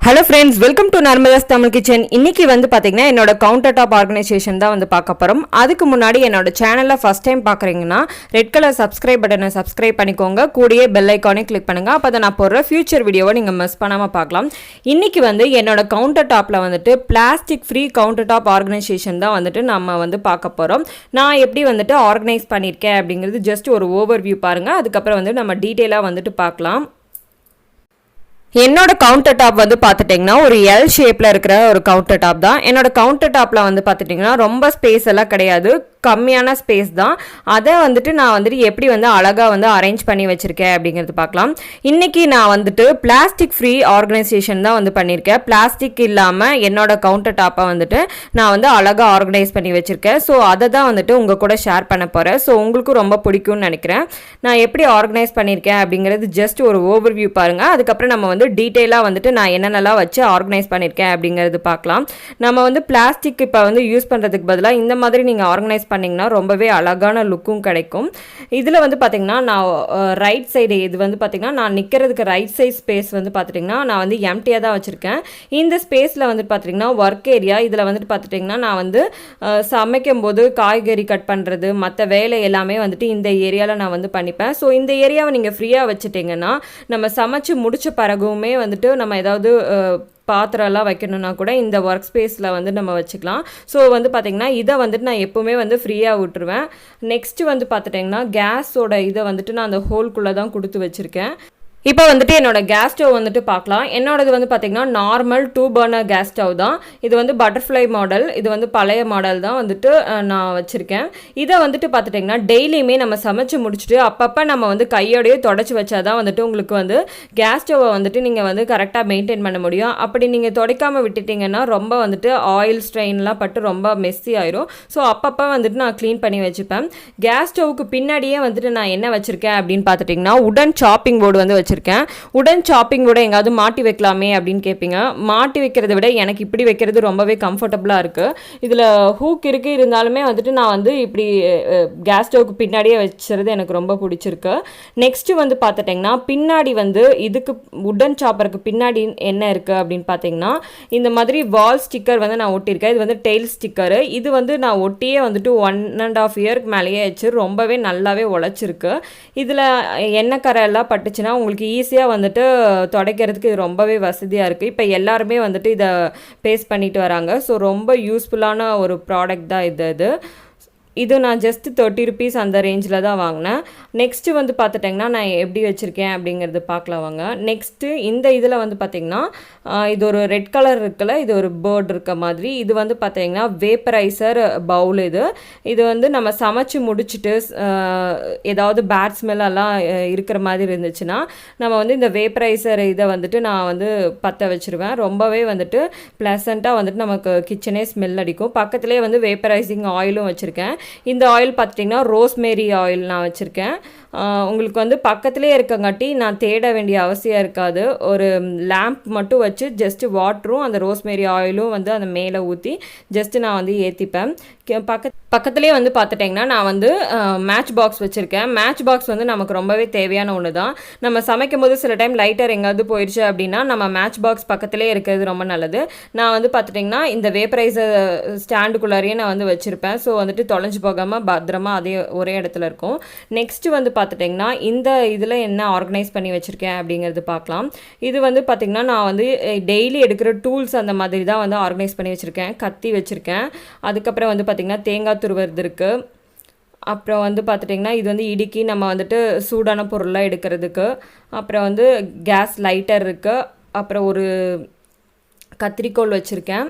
Hello friends welcome to Narmada's Tamil kitchen இன்னைக்கு வந்து பார்த்தீங்கன்னா என்னோட கவுண்டர் டாப் ஆர்கனைசேஷன் தான் வந்து பார்க்க போகிறோம் அதுக்கு முன்னாடி என்னோட சேனலை ஃபஸ்ட் டைம் பார்க்குறீங்கன்னா ரெட் கலர் சப்ஸ்கிரைப் பட்டனை சப்ஸ்கிரைப் பண்ணிக்கோங்க. கூடயே பெல் ஐக்கானே கிளிக் பண்ணுங்கள் அப்போ தான் நான் போடுற ஃபியூச்சர் வீடியோவை நீங்கள் மிஸ் பண்ணாமல் பார்க்கலாம். இன்னைக்கு வந்து என்னோட கவுண்டர் டாப்பில் வந்துட்டு plastic free counter top organisation தான் வந்துட்டு நம்ம வந்து பார்க்க போகிறோம் நான் எப்படி வந்துட்டு ஆர்கனைஸ் பண்ணியிருக்கேன் அப்படிங்கிறது ஜஸ்ட் ஒரு ஓவர் வியூ பாருங்கள் அதுக்கப்புறம் வந்து நம்ம டீட்டெயிலாக வந்துட்டு பார்க்கலாம். என்னோட கவுண்டர் டாப் வந்து பார்த்துட்டிங்கன்னா ஒரு எல் ஷேப்பில் இருக்கிற ஒரு கவுண்டர் டாப் தான். என்னோட கவுண்டர் டாப்பில் வந்து பார்த்துட்டிங்கன்னா ரொம்ப ஸ்பேஸ் எல்லாம் கிடையாது. கம்மியான ஸ்பேஸ் தான். அதை வந்துட்டு நான் வந்துட்டு எப்படி வந்து அழகாக வந்து அரேஞ்ச் பண்ணி வச்சுருக்கேன் அப்படிங்கிறது பார்க்கலாம். இன்றைக்கி நான் வந்துட்டு பிளாஸ்டிக் ஃப்ரீ ஆர்கனைசேஷன் தான் வந்து பண்ணியிருக்கேன். பிளாஸ்டிக் இல்லாமல் என்னோட கவுண்டர் டாப்பை வந்துட்டு நான் வந்து அழகாக ஆர்கனைஸ் பண்ணி வச்சுருக்கேன். ஸோ அதை தான் வந்துட்டு உங்கள் கூட ஷேர் பண்ண போகிறேன் ஸோ உங்களுக்கும் ரொம்ப பிடிக்கும்னு நினைக்கிறேன். நான் எப்படி ஆர்கனைஸ் பண்ணியிருக்கேன் அப்படிங்கிறது ஜஸ்ட் ஒரு ஓவர் வியூ பாருங்கள் அதுக்கப்புறம் நம்ம வந்து டீட்டெயிலாக வந்துட்டு நான் என்னென்னலாம் வச்சு ஆர்கனைஸ் பண்ணியிருக்கேன் அப்படிங்கிறது பார்க்கலாம். நம்ம வந்து பிளாஸ்டிக் இப்போ வந்து யூஸ் பண்ணுறதுக்கு பதிலாக இந்த மாதிரி நீங்கள் ஆர்கனைஸ் பண்ணிங்கன்னா ரொம்பவே அழகான லுக்கும் கிடைக்கும். இதில் வந்து பார்த்திங்கன்னா நான் ரைட் சைடு இது வந்து பார்த்திங்கன்னா நான் நிற்கிறதுக்கு ரைட் சைட் ஸ்பேஸ் வந்து பார்த்துட்டிங்கன்னா நான் வந்து எம்டியாக தான் வச்சுருக்கேன். இந்த ஸ்பேஸில் வந்துட்டு பார்த்துட்டிங்கன்னா ஒர்க் ஏரியா இதில் வந்துட்டு பார்த்துட்டிங்கன்னா நான் வந்து சமைக்கும்போது சமைக்கும் போது காய்கறி கட் பண்ணுறது மற்ற வேலை எல்லாமே வந்துட்டு இந்த ஏரியாவில் நான் வந்து பண்ணிப்பேன். ஸோ இந்த ஏரியாவை நீங்கள் ஃப்ரீயாக வச்சுட்டிங்கன்னா நம்ம சமைச்சு முடித்த பிறகுமே வந்துட்டு நம்ம ஏதாவது பாத்திரம்லாம் வைக்கணும்னா கூட இந்த ஒர்க் ஸ்பேஸில் வந்து நம்ம வச்சுக்கலாம். ஸோ வந்து பார்த்திங்கன்னா இதை வந்துட்டு நான் எப்போவுமே வந்து ஃப்ரீயாக விட்டுருவேன் நெக்ஸ்ட்டு வந்து பார்த்துட்டிங்கன்னா கேஸோட இதை வந்துட்டு நான் அந்த ஹோல்குள்ளே தான் கொடுத்து வச்சுருக்கேன். இப்போ வந்துட்டு என்னோட கேஸ் ஸ்டவ் வந்துட்டு பார்க்கலாம் என்னோடது வந்து பார்த்திங்கன்னா normal two burner gas stove தான். இது வந்து பட்டர்ஃப்ளை மாடல் இது வந்து பழைய மாடல் தான் வந்துட்டு நான் வச்சுருக்கேன். இதை வந்துட்டு பார்த்துட்டிங்கன்னா டெய்லியுமே நம்ம சமைச்சு முடிச்சுட்டு அப்பப்போ நம்ம வந்து கையோடயே தொடச்சி வச்சா தான் வந்துட்டு உங்களுக்கு வந்து கேஸ் ஸ்டவ்வை வந்துட்டு நீங்கள் வந்து கரெக்டாக மெயின்டைன் பண்ண முடியும். அப்படி நீங்கள் துடைக்காமல் விட்டுட்டிங்கன்னா ரொம்ப வந்துட்டு ஆயில் ஸ்ட்ரெயின்லாம் பட்டு ரொம்ப மெஸ்ஸி ஆயிரும். ஸோ அப்பப்போ வந்துட்டு நான் க்ளீன் பண்ணி வச்சுப்பேன். கேஸ் ஸ்டவ்வுக்கு பின்னாடியே வந்துட்டு நான் என்ன வச்சுருக்கேன் அப்படின்னு பார்த்துட்டிங்கன்னா உடன் சாப்பிங் போர்டு வந்து வச்சு வச்சுருக்கேன். உடன் சாப்பிங் கூட எங்காவது மாட்டி வைக்கலாமே அப்படின்னு கேட்பீங்க மாட்டி வைக்கிறத விட எனக்கு இப்படி வைக்கிறது ரொம்பவே கம்ஃபர்டபுளாக இருக்குது இதில் ஹூக் இருக்குது இருந்தாலுமே வந்துட்டு நான் வந்து இப்படி கேஸ் ஸ்டவ்க்கு பின்னாடியே வச்சுறது எனக்கு ரொம்ப பிடிச்சிருக்கு. நெக்ஸ்ட்டு வந்து பார்த்துட்டிங்கன்னா பின்னாடி வந்து இதுக்கு உடன் சாப்பருக்கு பின்னாடி என்ன இருக்குது அப்படின்னு பார்த்தீங்கன்னா இந்த மாதிரி வால் ஸ்டிக்கர் வந்து நான் ஒட்டியிருக்கேன். இது வந்து டெய்ல் ஸ்டிக்கரு இது வந்து நான் ஒட்டியே வந்துட்டு ஒன் அண்ட் ஆஃப் இயர்க்கு மேலேயே ஆச்சு ரொம்பவே நல்லாவே உழைச்சிருக்கு. இதில் எண்ணெய் கரை எல்லாம் பட்டுச்சுன்னா உங்களுக்கு ஈஸியாக வந்துட்டு துடைக்கிறதுக்கு இது ரொம்பவே வசதியாக இருக்குது இப்போ எல்லாருமே வந்துட்டு இதை பேஸ் பண்ணிட்டு வராங்க. ஸோ ரொம்ப யூஸ்ஃபுல்லான ஒரு ப்ராடக்ட் தான் இது இது. இது நான் ஜஸ்ட் தேர்ட்டி ருபீஸ் அந்த ரேஞ்சில் தான் வாங்கினேன். நெக்ஸ்ட்டு வந்து பார்த்துட்டிங்கன்னா நான் எப்படி வச்சுருக்கேன் அப்படிங்கிறது பார்க்கலாம் வாங்க. நெக்ஸ்ட்டு இந்த இதில் வந்து பார்த்திங்கன்னா இது ஒரு ரெட் கலர் இருக்குல்ல இது ஒரு பேர்ட் இருக்க மாதிரி. இது வந்து பார்த்திங்கன்னா வேப்பரைசர் பவுல் இது. இது வந்து நம்ம சமைச்சு முடிச்சுட்டு ஏதாவது பேட் ஸ்மெல்லாம் இருக்கிற மாதிரி இருந்துச்சுன்னா நம்ம வந்து இந்த வேப்பரைசர் இதை வந்துட்டு நான் வந்து பற்ற வச்சுருவேன். ரொம்பவே வந்துட்டு ப்ளசண்ட்டாக வந்துட்டு நமக்கு கிச்சனே ஸ்மெல் அடிக்கும். பக்கத்துலேயே வந்து வேப்பரைசிங் ஆயிலும் வச்சுருக்கேன். இந்த ஆயில் பார்த்துட்டிங்கன்னா ரோஸ்மேரி ஆயில் நான் வச்சுருக்கேன். ஆஹ் உங்களுக்கு வந்து பக்கத்துலேயே இருக்கங்காட்டி நான் தேட வேண்டிய அவசியம் இருக்காது. ஒரு லேம்ப் மட்டும் வச்சு ஜஸ்ட்டு வாட்டரும் அந்த ரோஸ்மேரி ஆயிலும் வந்து அந்த மேலே ஊற்றி ஜஸ்ட்டு நான் வந்து ஏற்றிப்பேன் பக்க பக்கத்துலேயே வந்து பார்த்துட்டிங்கன்னா நான் வந்து மேட்ச் பாக்ஸ் வச்சுருக்கேன். மேட்ச் பாக்ஸ் வந்து நமக்கு ரொம்பவே தேவையான ஒன்று தான் நம்ம சமைக்கும் போது சில டைம் லைட்டர் எங்கேயாவது போயிடுச்சு அப்படின்னா நம்ம மேட்ச் பாக்ஸ் பக்கத்துலேயே இருக்கிறது ரொம்ப நல்லது. நான் வந்து பார்த்துட்டிங்கன்னா இந்த வேப்பரைசர் ஸ்டாண்டுக்குள்ளாரையே நான் வந்து வச்சுருப்பேன். ஸோ வந்துட்டு தொலைஞ்சு போகாமல் பத்திரமா அதே ஒரே இடத்துல இருக்கும். நெக்ஸ்ட்டு வந்து பார்த்துட்டிங்கன்னா இந்த இதில் என்ன ஆர்கனைஸ் பண்ணி வச்சுருக்கேன் அப்படிங்கிறது பார்க்கலாம். இது வந்து பார்த்திங்கன்னா நான் வந்து டெய்லி எடுக்கிற டூல்ஸ் அந்த மாதிரி தான் வந்து ஆர்கனைஸ் பண்ணி வச்சுருக்கேன். கத்தி வச்சுருக்கேன். அதுக்கப்புறம் வந்து பார்த்திங்கன்னா தேங்காய் துருவது இருக்குது அப்புறம் வந்து பார்த்துட்டிங்கன்னா இது வந்து இடுக்கி நம்ம வந்துட்டு சூடான பொருள்லாம் எடுக்கிறதுக்கு. அப்புறம் வந்து கேஸ் லைட்டர் இருக்குது அப்புறம் ஒரு கத்திரிக்கோல் வச்சுருக்கேன்.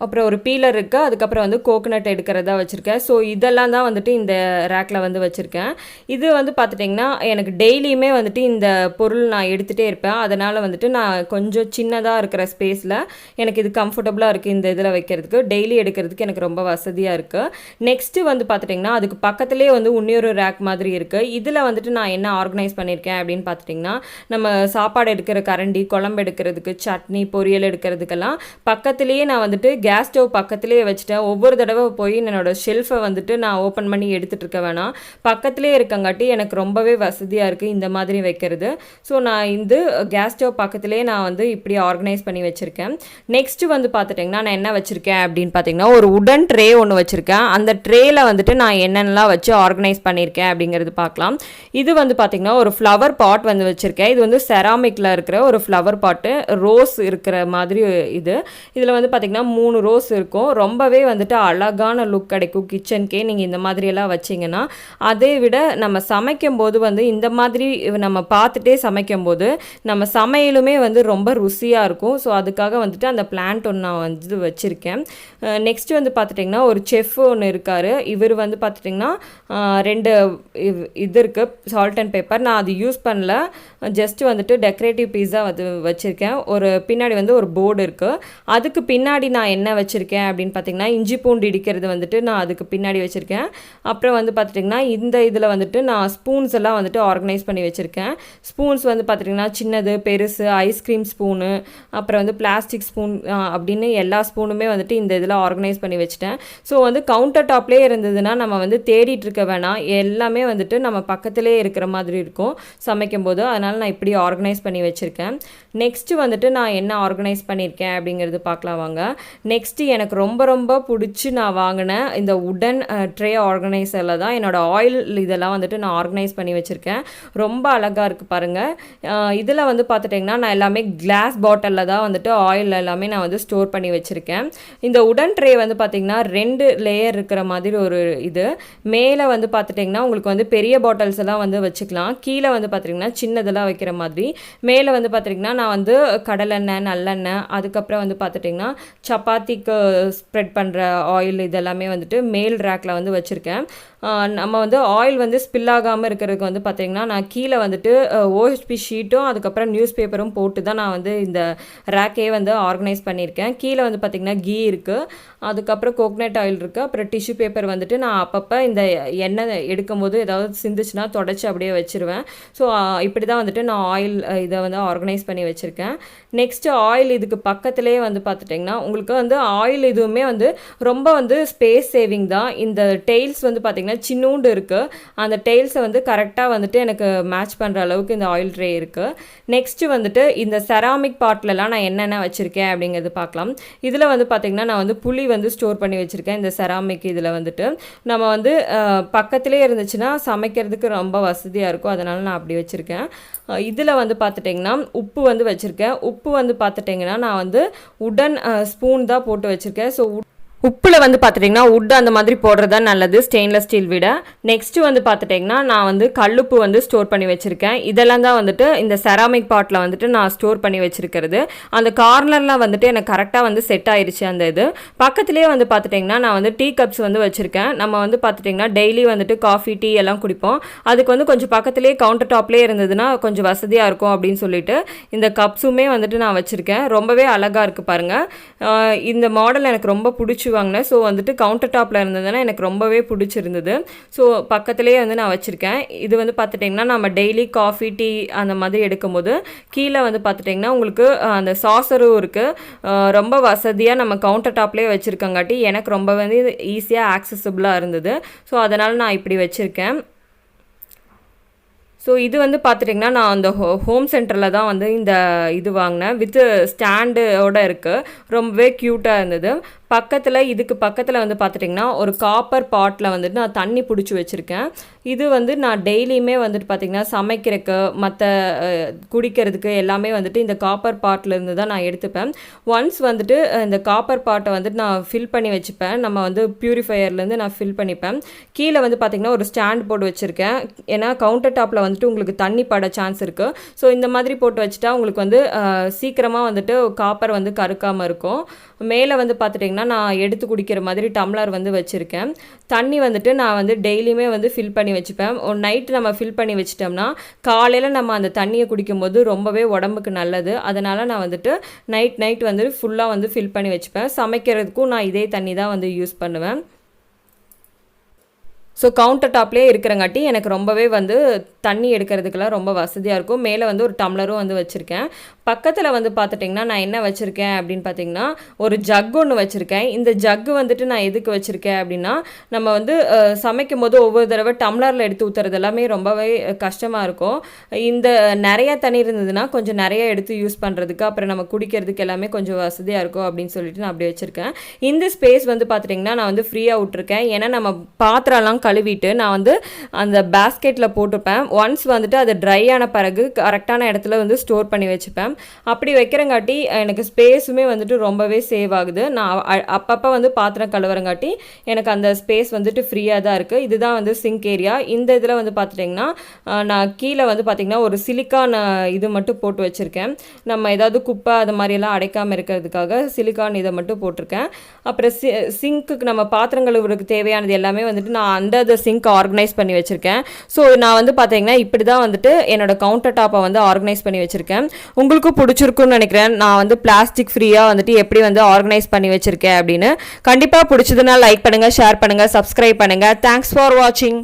அப்புறம் ஒரு பீலர் இருக்குது அதுக்கப்புறம் வந்து கோகனட் எடுக்கிறதா வச்சுருக்கேன். ஸோ இதெல்லாம் தான் வந்துட்டு இந்த ரேக்கில் வந்து வச்சுருக்கேன். இது வந்து பார்த்துட்டிங்கன்னா எனக்கு டெய்லியுமே வந்துட்டு இந்த பொருள் நான் எடுத்துகிட்டே இருப்பேன். அதனால் வந்துட்டு நான் கொஞ்சம் சின்னதாக இருக்கிற ஸ்பேஸில் எனக்கு இது கம்ஃபர்டபுளாக இருக்குது இந்த இதில் வைக்கிறதுக்கு. டெய்லி எடுக்கிறதுக்கு எனக்கு ரொம்ப வசதியாக இருக்குது நெக்ஸ்ட்டு வந்து பார்த்துட்டிங்கன்னா அதுக்கு பக்கத்துலேயே வந்து இன்னொரு ரேக் மாதிரி இருக்குது இதில் வந்துட்டு நான் என்ன ஆர்கனைஸ் பண்ணியிருக்கேன் அப்படின்னு பார்த்துட்டிங்கன்னா நம்ம சாப்பாடு எடுக்கிற கரண்டி குழம்பு எடுக்கிறதுக்கு சட்னி பொரியல் எடுக்கிறதுக்கெல்லாம் பக்கத்துலேயே நான் வந்துட்டு கேஸ் ஸ்டவ் பக்கத்துலேயே வச்சுட்டேன். ஒவ்வொரு தடவை போய் என்னோட ஷெல்ஃபை வந்துட்டு நான் ஓப்பன் பண்ணி எடுத்துகிட்டு இருக்க வேணாம். பக்கத்துலேயே இருக்கங்காட்டி எனக்கு ரொம்பவே வசதியாக இருக்குது இந்த மாதிரி வைக்கிறது. ஸோ நான் இந்த கேஸ் ஸ்டவ் பக்கத்துலேயே நான் வந்து இப்படி ஆர்கனைஸ் பண்ணி வச்சுருக்கேன். நெக்ஸ்ட்டு வந்து பார்த்துட்டிங்கன்னா நான் என்ன வச்சுருக்கேன் அப்படின்னு பார்த்தீங்கன்னா ஒரு உடன் ட்ரே ஒன்று வச்சுருக்கேன். அந்த ட்ரேயில் வந்துட்டு நான் என்னென்னலாம் வச்சு ஆர்கனைஸ் பண்ணியிருக்கேன் அப்படிங்கிறது பார்க்கலாம். இது வந்து பார்த்திங்கன்னா ஒரு ஃப்ளவர் பாட் வந்து வச்சுருக்கேன். இது வந்து செராமிக்கில் இருக்கிற ஒரு ஃப்ளவர் பாட்டு ரோஸ் இருக்கிற மாதிரி இது. இதில் வந்து பார்த்திங்கன்னா மூணு ரோஸ் இருக்கும். ரொம்பவே வந்துட்டு அழகான லுக் கிடைக்கும். கிச்சனுக்கே நீங்கள் இந்த மாதிரியெல்லாம் வச்சிங்கன்னா அதை விட நம்ம சமைக்கும் போது வந்து இந்த மாதிரி நம்ம பார்த்துட்டே சமைக்கும் போது நம்ம சமையலுமே வந்து ரொம்ப ருசியாக இருக்கும். ஸோ அதுக்காக வந்துட்டு அந்த பிளான்ட் ஒன்று நான் வந்து வச்சுருக்கேன். நெக்ஸ்ட் வந்து பார்த்துட்டிங்கன்னா ஒரு செஃப் ஒன்று இருக்கார். இவர் வந்து பார்த்துட்டிங்கன்னா ரெண்டு இது இருக்குது சால்ட் அண்ட் பேப்பர் நான் அது யூஸ் பண்ணல. ஜஸ்ட் வந்துட்டு டெக்கரேட்டிவ் பீஸா வந்து வச்சுருக்கேன். ஒரு பின்னாடி வந்து ஒரு போர்டு இருக்குது அதுக்கு பின்னாடி நான் என்ன என்ன வச்சுருக்கேன் அப்படின்னு பார்த்தீங்கன்னா இஞ்சி பூண்டு இடிக்கிறது வந்துட்டு நான் அதுக்கு பின்னாடி வச்சுருக்கேன். அப்புறம் வந்து பார்த்துட்டிங்கன்னா இந்த இதில் வந்துட்டு நான் ஸ்பூன்ஸ் எல்லாம் வந்துட்டு ஆர்கனைஸ் பண்ணி வச்சுருக்கேன். ஸ்பூன்ஸ் வந்து பார்த்துட்டிங்கன்னா சின்னது பெருசு ஐஸ்கிரீம் ஸ்பூனு அப்புறம் வந்து பிளாஸ்டிக் ஸ்பூன் அப்படின்னு எல்லா ஸ்பூனுமே வந்துட்டு இந்த இதில் ஆர்கனைஸ் பண்ணி வச்சுட்டேன். ஸோ வந்து கவுண்டர் டாப்லேயே இருந்ததுன்னா நம்ம வந்து தேடிட்டு இருக்க வேணாம். எல்லாமே வந்துட்டு நம்ம பக்கத்துலேயே இருக்கிற மாதிரி இருக்கும் சமைக்கும் போது அதனால் நான் இப்படி ஆர்கனைஸ் பண்ணி வச்சுருக்கேன். நெக்ஸ்ட்டு வந்துட்டு நான் என்ன ஆர்கனைஸ் பண்ணியிருக்கேன் அப்படிங்கிறது பார்க்கலாம் வாங்க. நெக்ஸ்ட்டு எனக்கு ரொம்ப ரொம்ப பிடிச்சி நான் வாங்கினேன் இந்த உடன் ட்ரே ஆர்கனைசரில் தான் என்னோடய ஆயில் இதெல்லாம் வந்துட்டு நான் ஆர்கனைஸ் பண்ணி வச்சுருக்கேன். ரொம்ப அழகாக இருக்குது பாருங்கள் இதில் வந்து பார்த்துட்டிங்கன்னா நான் எல்லாமே கிளாஸ் பாட்டிலில் தான் வந்துட்டு ஆயில் எல்லாமே நான் வந்து ஸ்டோர் பண்ணி வச்சுருக்கேன். இந்த உடன் ட்ரே வந்து பார்த்திங்கன்னா ரெண்டு லேயர் இருக்கிற மாதிரி ஒரு இது. மேலே வந்து பார்த்துட்டிங்கன்னா உங்களுக்கு வந்து பெரிய பாட்டில்ஸ் எல்லாம் வந்து வச்சுக்கலாம். கீழே வந்து பார்த்திங்கன்னா சின்னதெல்லாம் வைக்கிற மாதிரி. மேலே வந்து பார்த்திங்கன்னா நான் வந்து கடலெண்ணெய் நல்லெண்ணெய் அதுக்கப்புறம் வந்து பார்த்துட்டிங்கன்னா சப்பாத்தி கார்த்திக்கு ஸ்ப்ரெட் பண்ணுற ஆயில் இதெல்லாமே வந்துட்டு மேல் ரேக்கில் வந்து வச்சுருக்கேன். நம்ம வந்து ஆயில் வந்து ஸ்பில் ஆகாமல் இருக்கிறதுக்கு வந்து பார்த்திங்கன்னா நான் கீழே வந்துட்டு ஓஹெச்பி ஷீட்டும் அதுக்கப்புறம் நியூஸ் பேப்பரும் போட்டு தான் நான் வந்து இந்த ரேக்கே வந்து ஆர்கனைஸ் பண்ணியிருக்கேன். கீழே வந்து பார்த்திங்கன்னா கீ இருக்குது அதுக்கப்புறம் கோக்னட் ஆயில் இருக்குது அப்புறம் டிஷ்யூ பேப்பர் வந்துட்டு நான் அப்பப்போ இந்த எண்ணெய் எடுக்கும் போது ஏதாவது சிந்துச்சுன்னா தொடச்சி அப்படியே வச்சுருவேன். ஸோ இப்படி தான் வந்துட்டு நான் ஆயில் இதை வந்து ஆர்கனைஸ் பண்ணி வச்சுருக்கேன். நெக்ஸ்ட்டு ஆயில் இதுக்கு பக்கத்துலேயே வந்து பார்த்துட்டிங்கன்னா உங்களுக்கு வந்து ஆயில் இதுவுமே வந்து ரொம்ப வந்து ஸ்பேஸ் சேவிங் தான். இந்த டெய்ல்ஸ் வந்து பார்த்திங்கன்னா சின்னூண்டு இருக்குது அந்த டெய்ல்ஸை வந்து கரெக்டாக வந்துட்டு எனக்கு மேட்ச் பண்ணுற அளவுக்கு இந்த ஆயில் ட்ரே இருக்குது நெக்ஸ்ட்டு வந்துட்டு இந்த செராமிக் பாட்டிலலாம் நான் என்னென்ன வச்சுருக்கேன் அப்படிங்கிறது பார்க்கலாம். இதில் வந்து பார்த்திங்கன்னா நான் வந்து புளி வந்து ஸ்டோர் பண்ணி வச்சுருக்கேன் இந்த செராமிக் இதில் வந்துட்டு. நம்ம வந்து பக்கத்துலேயே இருந்துச்சுன்னா சமைக்கிறதுக்கு ரொம்ப வசதியாக இருக்கும். அதனால் நான் அப்படி வச்சுருக்கேன். இதில் வந்து பார்த்துட்டிங்கன்னா உப்பு வந்து வச்சுருக்கேன். உப்பு வந்து பார்த்துட்டிங்கன்னா நான் வந்து உடன் ஸ்பூன் தான் போட்டு வச்சுருக்கேன். ஸோ உப்பில் வந்து பார்த்துட்டிங்கன்னா உட் அந்த மாதிரி போடுறது தான் நல்லது ஸ்டெயின்லெஸ் ஸ்டீல் விட. நெக்ஸ்ட்டு வந்து பார்த்துட்டிங்கன்னா நான் வந்து கல்லுப்பு வந்து ஸ்டோர் பண்ணி வச்சுருக்கேன். இதெல்லாம் தான் வந்துட்டு இந்த செராமிக் பாட்டில் வந்துட்டு நான் ஸ்டோர் பண்ணி வச்சுருக்கிறது. அந்த கார்னரில் வந்துட்டு எனக்கு கரெக்டாக வந்து செட் ஆயிடுச்சு அந்த இது. பக்கத்துலேயே வந்து பார்த்துட்டிங்கன்னா நான் வந்து டீ கப்ஸ் வந்து வச்சுருக்கேன். நம்ம வந்து பார்த்துட்டிங்கன்னா டெய்லி வந்துட்டு காஃபி டீ எல்லாம் குடிப்போம். அதுக்கு வந்து கொஞ்சம் பக்கத்துலேயே கவுண்டர் டாப்லேயே இருந்ததுன்னா கொஞ்சம் வசதியாக இருக்கும் அப்படின்னு சொல்லிட்டு இந்த கப்ஸுமே வந்துட்டு நான் வச்சுருக்கேன். ரொம்பவே அழகாக இருக்குது பாருங்கள் இந்த மாடல் எனக்கு ரொம்ப பிடிச்சி வாங்கினேன். ஸோ வந்துட்டு கவுண்டர் டாப்பில் இருந்ததுன்னா எனக்கு ரொம்பவே பிடிச்சிருந்தது. ஸோ பக்கத்துலேயே வந்து நான் வச்சுருக்கேன். இது வந்து பார்த்துட்டிங்கன்னா நம்ம டெய்லி காஃபி டீ அந்த மாதிரி எடுக்கும்போது கீழே வந்து பார்த்துட்டிங்கன்னா உங்களுக்கு அந்த சாசரும் இருக்குது ரொம்ப வசதியாக நம்ம கவுண்டர் டாப்லேயே வச்சுருக்கங்காட்டி எனக்கு ரொம்ப வந்து ஈஸியாக ஆக்சசபிளாக இருந்தது. ஸோ அதனால் நான் இப்படி வச்சுருக்கேன். ஸோ இது வந்து பார்த்துட்டிங்கன்னா நான் அந்த ஹோ ஹோம் சென்டரில் தான் வந்து இந்த இது வாங்கினேன். வித்து ஸ்டாண்டோட இருக்குது ரொம்பவே க்யூட்டாக இருந்தது. பக்கத்தில் இதுக்கு பக்கத்தில் வந்து பார்த்துட்டிங்கன்னா ஒரு காப்பர் பாட்டில் வந்துட்டு நான் தண்ணி பிடிச்சி வச்சுருக்கேன். இது வந்து நான் டெய்லியுமே வந்துட்டு பார்த்திங்கன்னா சமைக்கிறதுக்கு மற்ற குடிக்கிறதுக்கு எல்லாமே வந்துட்டு இந்த காப்பர் பாட்டிலேருந்து தான் நான் எடுத்துப்பேன். ஒன்ஸ் வந்துட்டு இந்த காப்பர் பாட்டை வந்துட்டு நான் ஃபில் பண்ணி வச்சுப்பேன். நம்ம வந்து ப்யூரிஃபையர்லேருந்து நான் ஃபில் பண்ணிப்பேன். கீழே வந்து பார்த்திங்கன்னா ஒரு ஸ்டாண்ட் போட்டு வச்சுருக்கேன். ஏன்னா கவுண்டர் டாப்பில் வந்துட்டு உங்களுக்கு தண்ணி பட சான்ஸ் இருக்குது ஸோ இந்த மாதிரி போட்டு வச்சுட்டா உங்களுக்கு வந்து சீக்கிரமாக வந்துட்டு காப்பர் வந்து கருக்காமல் இருக்கும். மேலே வந்து பார்த்துட்டிங்கன்னா நான் எடுத்து குடிக்கிற மாதிரி டம்ளர் வந்து வச்சுருக்கேன். தண்ணி வந்துட்டு நான் வந்து டெய்லியுமே வந்து ஃபில் பண்ணி வச்சுப்பேன். ஒரு நைட்டு நம்ம ஃபில் பண்ணி வச்சிட்டோம்னா காலையில் நம்ம அந்த தண்ணியை குடிக்கும்போது ரொம்பவே உடம்புக்கு நல்லது. அதனால் நான் வந்துட்டு நைட் நைட் வந்து ஃபுல்லாக வந்து ஃபில் பண்ணி வச்சுப்பேன். சமைக்கிறதுக்கும் நான் இதே தண்ணி தான் வந்து யூஸ் பண்ணுவேன். ஸோ கவுண்டர் டாப்லேயே இருக்கிறங்காட்டி எனக்கு ரொம்பவே வந்து தண்ணி எடுக்கிறதுக்கெல்லாம் ரொம்ப வசதியாக இருக்கும். மேலே வந்து ஒரு டம்ளரும் வந்து வச்சுருக்கேன். பக்கத்தில் வந்து பார்த்துட்டிங்கன்னா நான் என்ன வச்சுருக்கேன் அப்படின்னு பார்த்தீங்கன்னா ஒரு ஜக் ஒன்று வச்சுருக்கேன். இந்த ஜக்கு வந்துட்டு நான் எதுக்கு வச்சுருக்கேன் அப்படின்னா நம்ம வந்து சமைக்கும் போது ஒவ்வொரு தடவை டம்ளரில் எடுத்து ஊற்றுறது எல்லாமே ரொம்பவே கஷ்டமாக இருக்கும். இந்த நிறைய தண்ணி இருந்ததுன்னா கொஞ்சம் நிறைய எடுத்து யூஸ் பண்ணுறதுக்கு அப்புறம் நம்ம குடிக்கிறதுக்கு எல்லாமே கொஞ்சம் வசதியாக இருக்கும் அப்படின்னு சொல்லிட்டு நான் அப்படி வச்சுருக்கேன். இந்த ஸ்பேஸ் வந்து பார்த்துட்டிங்கன்னா நான் வந்து ஃப்ரீயாக விட்ருக்கேன் ஏன்னா நம்ம பாத்திரம்லாம் கழுவிட்டு நான் வந்து அந்த பேஸ்கெட்டில் போட்டுப்பேன். ஒன்ஸ் வந்துட்டு அது ட்ரை ஆன பிறகு கரெக்டான இடத்துல வந்து ஸ்டோர் பண்ணி வச்சுப்பேன். அப்படி வைக்கிறங்காட்டி எனக்கு ஸ்பேஸுமே வந்துட்டு ரொம்பவே சேவ் ஆகுது. நான் அ- அப்பப்போ வந்து பாத்திரம் கழுவுறங்காட்டி எனக்கு அந்த ஸ்பேஸ் வந்துட்டு ஃப்ரீயாக தான் இருக்குது இதுதான் வந்து சிங்க் ஏரியா இந்த இதில் வந்து பார்த்துட்டிங்கன்னா நான் கீழே வந்து பார்த்திங்கன்னா ஒரு சிலிக்கான் இது மட்டும் போட்டு வச்சுருக்கேன். நம்ம ஏதாவது குப்பை அது மாதிரியெல்லாம் அடைக்காமல் இருக்கிறதுக்காக சிலிக்கான் இதை மட்டும் போட்டிருக்கேன். அப்புறம் சி சிங்க்குக்கு நம்ம பாத்திரம் கழுவுறதுக்கு தேவையானது எல்லாமே வந்துட்டு நான் அண்டர் த சிங்க் ஆர்கனைஸ் பண்ணி வச்சுருக்கேன். ஸோ நான் வந்து பார்த்தீங்கன்னா இப்படி தான் வந்துட்டு என்னோட கவுண்டர் டாப்பை வந்து ஆர்கனைஸ் பண்ணி வச்சுருக்கேன். உங்களுக்கும் பிடிச்சிருக்குன்னு நினைக்கிறேன். நான் வந்து பிளாஸ்டிக் ஃப்ரீயாக வந்துட்டு எப்படி வந்து ஆர்கனைஸ் பண்ணி வச்சுருக்கேன் அப்படின்னு. கண்டிப்பாக பிடிச்சதுன்னா லைக் பண்ணுங்கள் ஷேர் பண்ணுங்கள் சப்ஸ்கிரைப் பண்ணுங்கள் தேங்க்ஸ் ஃபார் வாட்சிங்